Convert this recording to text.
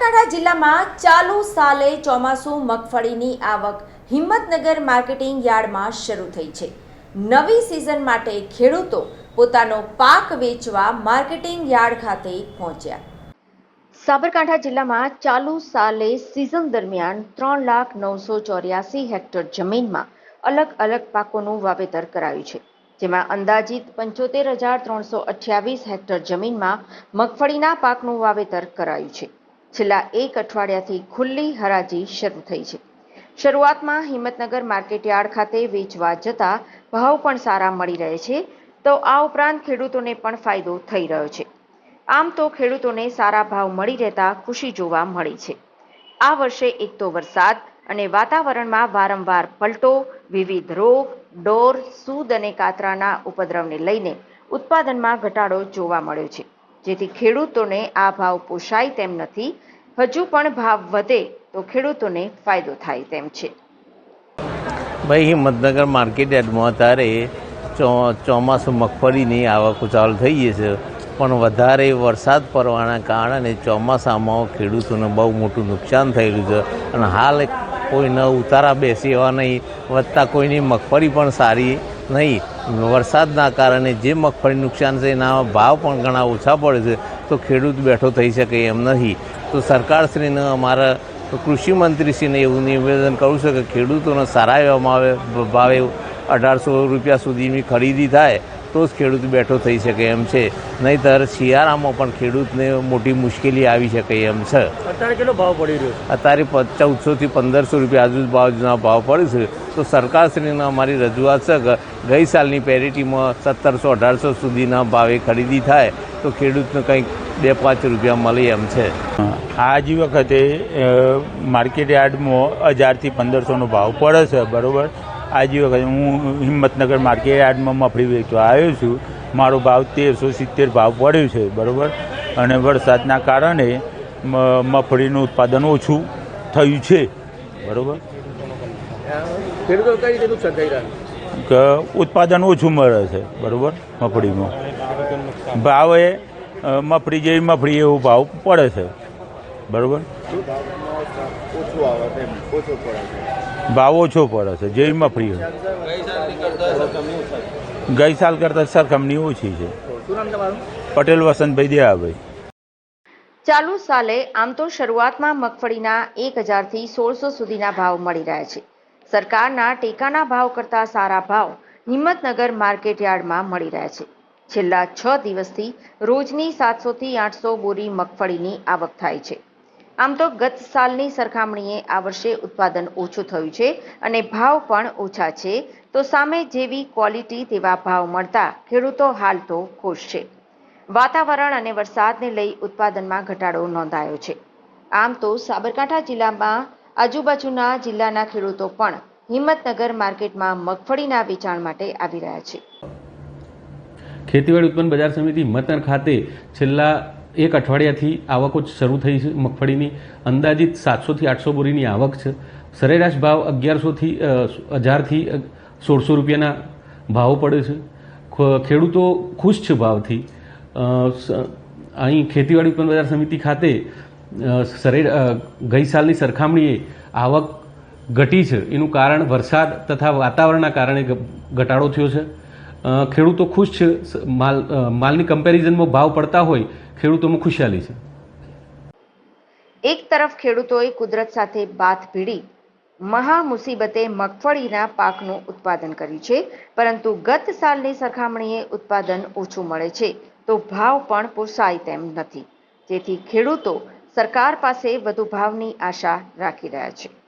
જિલ્લામાં ચાલુ સાલે ચોમાસુ મગફળીની આવક હિંમતનગર માર્કેટિંગ યાર્ડમાં શરૂ થઈ છે. નવી સિઝન માટે ખેડૂતો પોતાનો પાક વેચવા માર્કેટિંગ યાર્ડ ખાતે પહોંચ્યા. સાબરકાંઠા જિલ્લામાં ચાલુ સાલે સિઝન દરમિયાન ત્રણ લાખ નવસો ચોર્યાસી હેક્ટર જમીનમાં અલગ અલગ પાકોનું વાવેતર કરાયું છે. જેમાં અંદાજિત પંચોતેર હજાર ત્રણસો અઠ્યાવીસ હેક્ટર જમીનમાં મગફળીના પાકનું વાવેતર કરાયું છે. છેલ્લા એક અઠવાડિયાથી ખુલ્લી હરાજી શરૂ થઈ છે. શરૂઆતમાં હિંમતનગર માર્કેટયાર્ડ ખાતે વેચવા જતા ભાવ પણ સારા મળી રહે છે, તો આ ઉપરાંત ખેડૂતોને પણ ફાયદો થઈ રહ્યો છે. આમ તો ખેડૂતોને સારા ભાવ મળી રહેતા ખુશી જોવા મળી છે. આ વર્ષે એક તો વરસાદ અને વાતાવરણમાં વારંવાર પલટો, વિવિધ રોગ, ડોર, સૂદ અને કાતરાના ઉપદ્રવને લઈને ઉત્પાદનમાં ઘટાડો જોવા મળ્યો છે. જેથી ખેડૂતોને આ ભાવ પોષાય તેમ નથી, હજુ પણ ભાવ વધે તો ખેડૂતોને ફાયદો થાય તેમ છે. ભાઈ, હિંમતનગર માર્કેટ યાર્ડમાં અત્યારે ચોમાસું મગફળીની આવક ઉચાલ થઈ ગઈ છે. પણ વધારે વરસાદ પડવાના કારણે ચોમાસામાં ખેડૂતોને બહુ મોટું નુકસાન થયેલું છે. અને હાલ કોઈને ઉતારા બેસી એવા નહીં. વધતા કોઈની મગફળી પણ સારી નહીં. વરસાદના કારણે જે મગફળી નુકસાન છે, એના ભાવ પણ ઘણા ઓછા પડે છે. તો ખેડૂત બેઠો થઈ શકે એમ નથી તો સરકારશ્રીને અમારા કૃષિ મંત્રીશ્રીને એવું નિવેદન કરું છું કે ખેડૂતોને સારા એવામાં આવે ભાવે અઢારસો રૂપિયા સુધીની ખરીદી થાય તો જ ખેડૂત બેઠો થઈ શકે એમ છે. નહીંતર શિયાળામાં પણ ખેડૂતને મોટી મુશ્કેલી આવી શકે એમ છે. અત્યારે કેટલો ભાવ પડી રહ્યો અત્યારે ચૌદસોથી પંદરસો રૂપિયા આજુ બાજુના ભાવ પડે છે. તો સરકારશ્રીને અમારી રજૂઆત છે ગઈ સાલની પેરિટીમાં સત્તરસો અઢારસો સુધીના ભાવે ખરીદી થાય તો ખેડૂતને કંઈક બે પાંચ રૂપિયા મળે એમ છે. આજ વખતે માર્કેટ યાર્ડમાં હજારથી પંદરસોનો ભાવ પડે છે બરાબર? આજ વખતે હું હિંમતનગર માર્કેટ યાર્ડમાં મફળી વેચવા આવ્યો છું. મારો ભાવ તેરસો સિત્તેર ભાવ પડ્યો છે બરાબર? અને વરસાદના કારણે મ- મગફળીનું ઉત્પાદન ઓછું થયું છે બરાબર? કે ઉત્પાદન ઓછું મળે છે બરાબર મફળીમાં ભાવે મફળી જેવી મફળી એવો ભાવ પડે છે. બરાબર? ભાવ ઓછો પડે છે જેવી ફ્રી હોય. ગઈ સાલ કરતાં સરખામણી ઓછી છે. શું નામ તમારું? પટેલ વસંતભાઈ દયાભાઈ. ચાલુ સાલે આમ તો શરૂઆતમાં મગફળીના એક હજારથી સોળસો સુધીના ભાવ મળી રહ્યા છે. સરકારના ટેકાના ભાવ કરતાં સારા ભાવ હિંમતનગર માર્કેટ યાર્ડમાં મળી રહ્યા છે. છેલ્લા છ દિવસથી રોજની સાતસોથી આઠસો બોરી મગફળીની આવક થાય છે. આમ તો ગત સાલની સરખામણીએ આ વર્ષે ઉત્પાદન ઓછું થયું છે અને ભાવ પણ ઓછા છે. તો સામે જેવી ક્વોલિટી તેવા ભાવ મળતા ખેડૂતો હાલ તો ખુશ છે. વાતાવરણ અને વરસાદને લઈ ઉત્પાદનમાં ઘટાડો નોંધાયો છે. આમ તો સાબરકાંઠા જિલ્લામાં આજુબાજુના જિલ્લાના ખેડૂતો પણ હિંમતનગર માર્કેટમાં મગફળીના વેચાણ માટે આવી રહ્યા છે. ખેતીવાડી ઉત્પન્ન બજાર સમિતિ હિંમતનગર ખાતે છેલ્લા એક અઠવાડિયાથી આવકો શરૂ થઈ છે મગફળીની. અંદાજિત સાતસોથી આઠસો બોરીની આવક છે. સરેરાશ ભાવ અગિયારસોથી હજારથી સોળસો રૂપિયાના ભાવો પડે છે. ખેડૂતો ખુશ છે ભાવથી. અહીં ખેતીવાડી ઉત્પન્ન બજાર સમિતિ ખાતે સરે ગઈ સાલની સરખામણીએ આવક ઘટી છે. એનું કારણ વરસાદ તથા વાતાવરણના કારણે ઘટાડો થયો છે. ખેડૂતો ખુશ છે. માલ માલની કમ્પેરિઝનમાં ભાવ પડતા હોય ખેડૂતોમાં ખુશહાલી છે. એક તરફ ખેડૂતોએ કુદરત સાથે બાથ ભીડી મહા મુસીબતે મગફળીના પાકનું ઉત્પાદન કર્યું છે, પરંતુ ગત સાલની સરખામણીએ ઉત્પાદન ઓછું મળે છે, તો ભાવ પણ પોસાય તેમ નથી. જેથી ખેડૂતો સરકાર પાસે વધુ ભાવની આશા રાખી રહ્યા છે.